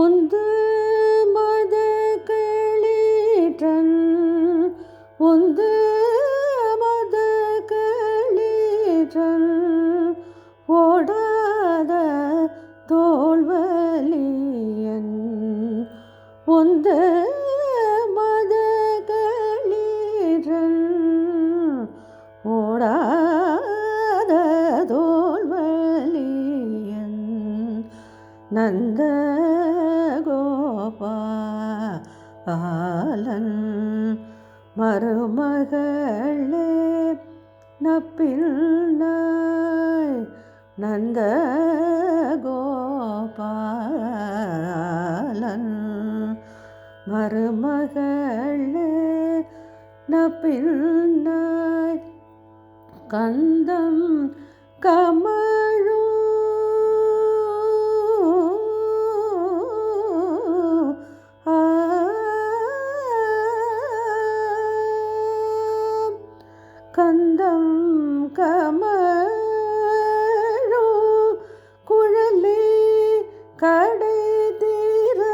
உந்து மத களீற்றன் உந்து மத களீற்றன் ஓடாத தோல்வலியன். உந்த மத களீற்றன் ஓடாத தோல்வலியன். நந்த கோபாலன் மருமகளே நப்பின்னாய் நந்த கோபாலன் மருமகளே நப்பின்னாய் கந்தம் கமல் கடை தீரவாய்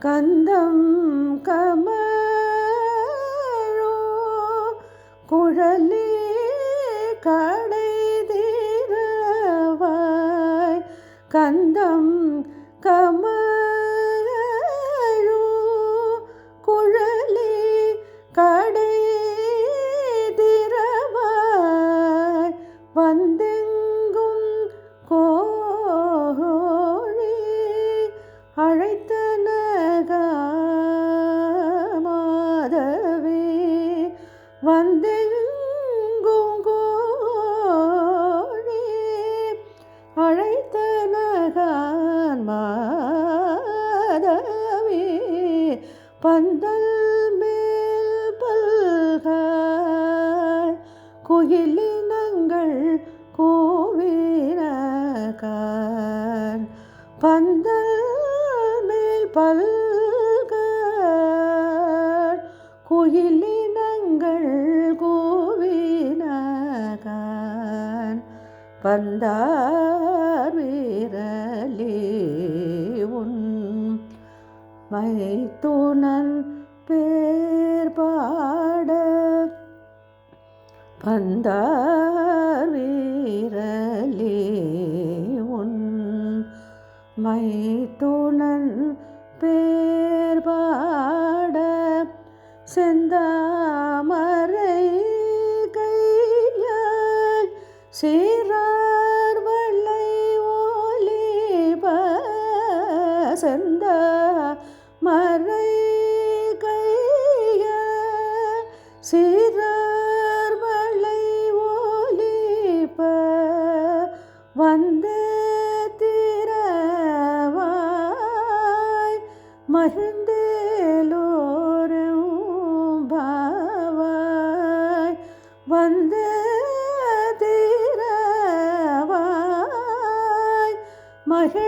கந்தம் கமழோ குழலி கடை தீரவாய் கந்தம் பந்தல் மேல் பல்காள் குயிலினங்கள் கோவினகான் பந்தல் மேல் பல்காள் குயிலினங்கள் கோவினகான் பந்தார் வீரலே மைத்துனன் பேர்பாட பந்தார் வீரலே உன் மைத்துனன் பேர் செந்தாமரை கையால் சீரார் வள்ளை ஓலி செந்த கையால் சீரார் வள்ளை ஒலிப திரவாய் மகிழ்ந்தேலோரும் பாவாய் வந்த திரவாய் மகிழ்